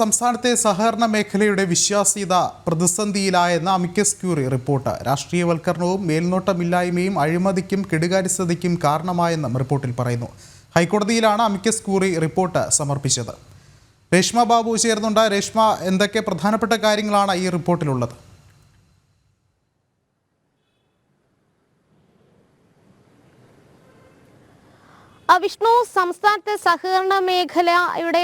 സംസ്ഥാനത്തെ സഹകരണ മേഖലയുടെ വിശ്വാസ്യത പ്രതിസന്ധിയിലായെന്ന അമിക്കസ് ക്യൂറി റിപ്പോർട്ട്. രാഷ്ട്രീയവൽക്കരണവും മേൽനോട്ടമില്ലായ്മയും അഴിമതിക്കും കെടുകാര്യസ്ഥതയ്ക്കും കാരണമായെന്നും റിപ്പോർട്ടിൽ പറയുന്നു. ഹൈക്കോടതിയിലാണ് അമിക്കസ് ക്യൂറി റിപ്പോർട്ട് സമർപ്പിച്ചത്. രേഷ്മ ബാബു ചേർന്നുണ്ട് രേഷ്മ എന്തൊക്കെ പ്രധാനപ്പെട്ട കാര്യങ്ങളാണ് ഈ റിപ്പോർട്ടിലുള്ളത്? വിഷ്ണു സംസ്ഥാനത്തെ സഹകരണ മേഖലയുടെ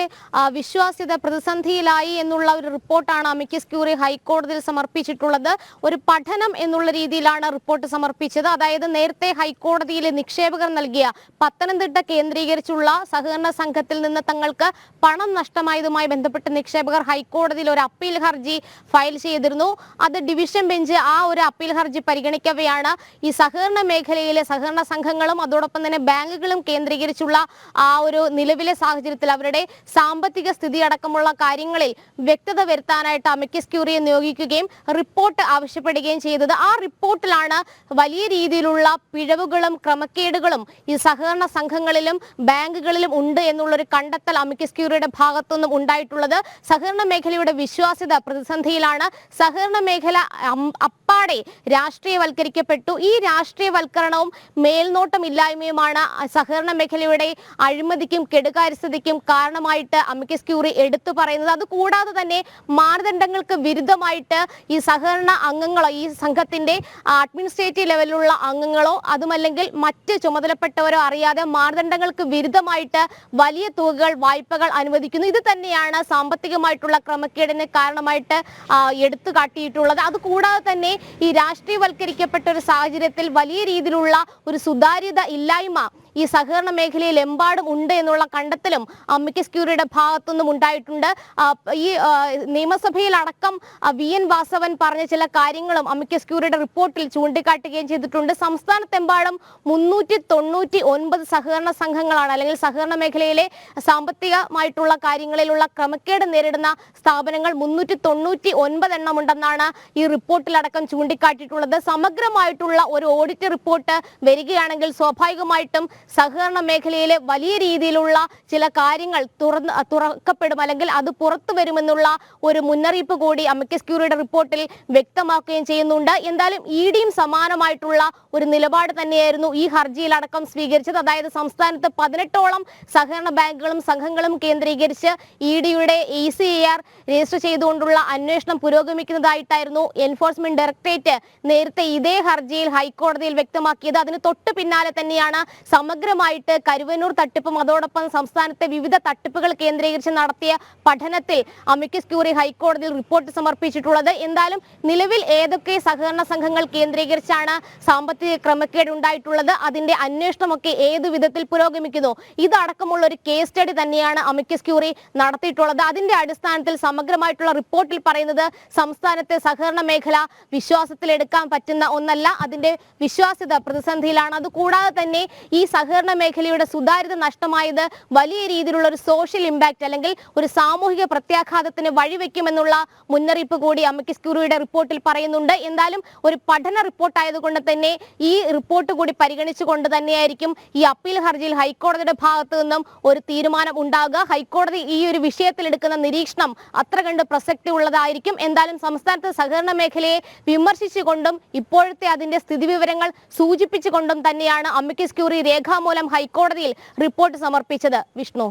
വിശ്വാസ്യത പ്രതിസന്ധിയിലായി എന്നുള്ള ഒരു റിപ്പോർട്ടാണ് അമിക്കസ് ക്യൂറി ഹൈക്കോടതിയിൽ സമർപ്പിച്ചിട്ടുള്ളത്. ഒരു പഠനം എന്നുള്ള രീതിയിലാണ് റിപ്പോർട്ട് സമർപ്പിച്ചത്. അതായത് നേരത്തെ ഹൈക്കോടതിയിലെ നിക്ഷേപകർ നൽകിയ പത്തനംതിട്ട കേന്ദ്രീകരിച്ചുള്ള സഹകരണ സംഘത്തിൽ നിന്ന് തങ്ങൾക്ക് പണം നഷ്ടമായതുമായി ബന്ധപ്പെട്ട് നിക്ഷേപകർ ഹൈക്കോടതിയിൽ ഒരു അപ്പീൽ ഹർജി ഫയൽ ചെയ്തിരുന്നു. അത് ഡിവിഷൻ ബെഞ്ച് ആ ഒരു അപ്പീൽ ഹർജി പരിഗണിക്കവെയാണ്. ഈ സഹകരണ മേഖലയിലെ സഹകരണ സംഘങ്ങളും അതോടൊപ്പം തന്നെ ബാങ്കുകളും കേന്ദ്രീകരിച്ചുള്ള ആ ഒരു നിലവിലെ സാഹചര്യത്തിൽ അവരുടെ സാമ്പത്തിക സ്ഥിതി അടക്കമുള്ള കാര്യങ്ങളിൽ വ്യക്തത വരുത്താനായിട്ട് അമിക്കസ് ക്യൂറിയെ നിയോഗിക്കുകയും റിപ്പോർട്ട് ആവശ്യപ്പെടുകയും ചെയ്തത്. ആ റിപ്പോർട്ടിലാണ് വലിയ രീതിയിലുള്ള പിഴവുകളും ക്രമക്കേടുകളും ഈ സഹകരണ സംഘങ്ങളിലും ബാങ്കുകളിലും ഉണ്ട് എന്നുള്ളൊരു കണ്ടെത്തൽ അമിക്കസ് ക്യൂറിയുടെ ഭാഗത്തുനിന്നും ഉണ്ടായിട്ടുള്ളത്. സഹകരണ മേഖലയുടെ വിശ്വാസ്യത പ്രതിസന്ധിയിലാണ്. സഹകരണ മേഖല അപ്പാടെ രാഷ്ട്രീയവൽക്കരിക്കപ്പെട്ടു. ഈ രാഷ്ട്രീയവൽക്കരണവും മേൽനോട്ടമില്ലായ്മയുമാണ് സഹകരണ മേഖലയുടെ അഴിമതിക്കും കെടുകാര്യസ്ഥതയ്ക്കും കാരണമായിട്ട് അമിക്കസ് ക്യൂറി എടുത്തു പറയുന്നത്. അത് കൂടാതെ തന്നെ മാനദണ്ഡങ്ങൾക്ക് വിരുദ്ധമായിട്ട് ഈ സഹകരണ അംഗങ്ങളോ ഈ സംഘത്തിന്റെ അഡ്മിനിസ്ട്രേറ്റീവ് ലെവലിലുള്ള അംഗങ്ങളോ അതുമല്ലെങ്കിൽ മറ്റ് ചുമതലപ്പെട്ടവരോ അറിയാതെ മാനദണ്ഡങ്ങൾക്ക് വിരുദ്ധമായിട്ട് വലിയ തുകകൾ വായ്പകൾ അനുവദിക്കുന്നു. ഇത് തന്നെയാണ് സാമ്പത്തികമായിട്ടുള്ള ക്രമക്കേടിന് കാരണമായിട്ട് എടുത്തു കാട്ടിയിട്ടുള്ളത് അതുകൂടാതെ തന്നെ ഈ രാഷ്ട്രീയവൽക്കരിക്കപ്പെട്ട ഒരു സാഹചര്യത്തിൽ വലിയ രീതിയിലുള്ള ഒരു സുതാര്യത ഇല്ലായ്മ ഈ സഹകരണ മേഖലയിൽ എമ്പാടും ഉണ്ട് എന്നുള്ള കണ്ടെത്തലും മിക്കസ് ക്യൂറിയുടെ ഭാഗത്തുനിന്നും ഉണ്ടായിട്ടുണ്ട്. ഈ നിയമസഭയിലടക്കം വി എൻ വാസവൻ പറഞ്ഞ ചില കാര്യങ്ങളും അമിക്കസ് ക്യൂറിയുടെ റിപ്പോർട്ടിൽ ചൂണ്ടിക്കാട്ടുകയും ചെയ്തിട്ടുണ്ട്. സംസ്ഥാനത്തെമ്പാടും മുന്നൂറ്റി തൊണ്ണൂറ്റി ഒൻപത് സഹകരണ സംഘങ്ങളാണ് അല്ലെങ്കിൽ സഹകരണ മേഖലയിലെ സാമ്പത്തികമായിട്ടുള്ള കാര്യങ്ങളിലുള്ള ക്രമക്കേട് നേരിടുന്ന സ്ഥാപനങ്ങൾ മുന്നൂറ്റി തൊണ്ണൂറ്റി ഒൻപത് എണ്ണം ഉണ്ടെന്നാണ് ഈ റിപ്പോർട്ടിലടക്കം ചൂണ്ടിക്കാട്ടിയിട്ടുള്ളത്. സമഗ്രമായിട്ടുള്ള ഒരു ഓഡിറ്റ് റിപ്പോർട്ട് വരികയാണെങ്കിൽ സ്വാഭാവികമായിട്ടും സഹകരണ മേഖലയിലെ വലിയ രീതിയിലുള്ള ചില കാര്യങ്ങൾ തുറന്ന് തുറക്കപ്പെടും. അല്ലെങ്കിൽ അത് പുറത്തു വരുമെന്നുള്ള ഒരു മുന്നറിയിപ്പ് കൂടി അമിക്കസ് ക്യൂറിയുടെ റിപ്പോർട്ടിൽ വ്യക്തമാക്കുകയും ചെയ്യുന്നുണ്ട്. എന്തായാലും ഇ ഡിയും സമാനമായിട്ടുള്ള ഒരു നിലപാട് തന്നെയായിരുന്നു ഈ ഹർജിയിലടക്കം സ്വീകരിച്ചത്. അതായത് സംസ്ഥാനത്ത് പതിനെട്ടോളം സഹകരണ ബാങ്കുകളും സംഘങ്ങളും കേന്ദ്രീകരിച്ച് ഇ ഡിയുടെ A C A R register ചെയ്തുകൊണ്ടുള്ള അന്വേഷണം പുരോഗമിക്കുന്നതായിട്ടായിരുന്നു എൻഫോഴ്സ്മെന്റ് ഡയറക്ടറേറ്റ് നേരത്തെ ഇതേ ഹർജിയിൽ ഹൈക്കോടതിയിൽ വ്യക്തമാക്കിയത്. അതിന് തൊട്ട് പിന്നാലെ തന്നെയാണ് സമഗ്രമായിട്ട് കരുവന്നൂർ തട്ടിപ്പും അതോടൊപ്പം സംസ്ഥാനത്തെ വിവിധ തട്ടിപ്പുകൾ കേന്ദ്രീകരിച്ച് നടത്തിയ പഠനത്തിൽ അമിക്കസ് ക്യൂറി ഹൈക്കോടതിയിൽ റിപ്പോർട്ട് സമർപ്പിച്ചിട്ടുള്ളത്. എന്തായാലും നിലവിൽ ഏതൊക്കെ സഹകരണ സംഘങ്ങൾ കേന്ദ്രീകരിച്ചാണ് സാമ്പത്തിക ക്രമക്കേട് ഉണ്ടായിട്ടുള്ളത് അതിന്റെ അന്വേഷണമൊക്കെ ഏതു വിധത്തിൽ പുരോഗമിക്കുന്നു ഇതടക്കമുള്ള ഒരു കേസ് സ്റ്റഡി തന്നെയാണ് അമിക്കസ് ക്യൂറി നടത്തിയിട്ടുള്ളത്. അതിന്റെ അടിസ്ഥാനത്തിൽ സമഗ്രമായിട്ടുള്ള റിപ്പോർട്ടിൽ പറയുന്നത് സംസ്ഥാനത്തെ സഹകരണ മേഖല വിശ്വാസത്തിലെടുക്കാൻ പറ്റുന്ന ഒന്നല്ല അതിന്റെ വിശ്വാസ്യത പ്രതിസന്ധിയിലാണ്. അതുകൂടാതെ തന്നെ ഈ സഹകരണ മേഖലയുടെ സുതാര്യത നഷ്ടമായത് വലിയ രീതിയിലുള്ള ഒരു സോഷ്യൽ ഇമ്പാക്റ്റ് അല്ലെങ്കിൽ ഒരു സാമൂഹിക പ്രത്യാഘാതത്തിന് വഴിവെക്കുമെന്നുള്ള മുന്നറിയിപ്പ് കൂടി അമിക്കസ് ക്യൂറിയുടെ റിപ്പോർട്ടിൽ പറയുന്നുണ്ട്. എന്തായാലും ഒരു പഠന റിപ്പോർട്ട് ആയതുകൊണ്ട് തന്നെ ഈ റിപ്പോർട്ട് കൂടി പരിഗണിച്ചുകൊണ്ട് തന്നെയായിരിക്കും ഈ അപ്പീൽ ഹർജിയിൽ ഹൈക്കോടതിയുടെ ഭാഗത്ത് നിന്നും ഒരു തീരുമാനം ഉണ്ടാകുക. ഹൈക്കോടതി ഈ ഒരു വിഷയത്തിൽ എടുക്കുന്ന നിരീക്ഷണം അത്ര കണ്ട് പ്രസക്തി ഉള്ളതായിരിക്കും. എന്തായാലും സംസ്ഥാനത്ത് സഹകരണ മേഖലയെ വിമർശിച്ചുകൊണ്ടും ഇപ്പോഴത്തെ അതിന്റെ സ്ഥിതിവിവരങ്ങൾ സൂചിപ്പിച്ചുകൊണ്ടും തന്നെയാണ് അമിക്കസ് ക്യൂറി രേഖാമൂലം ഹൈക്കോടതിയിൽ റിപ്പോർട്ട് സമർപ്പിച്ചത് വിഷ്ണു.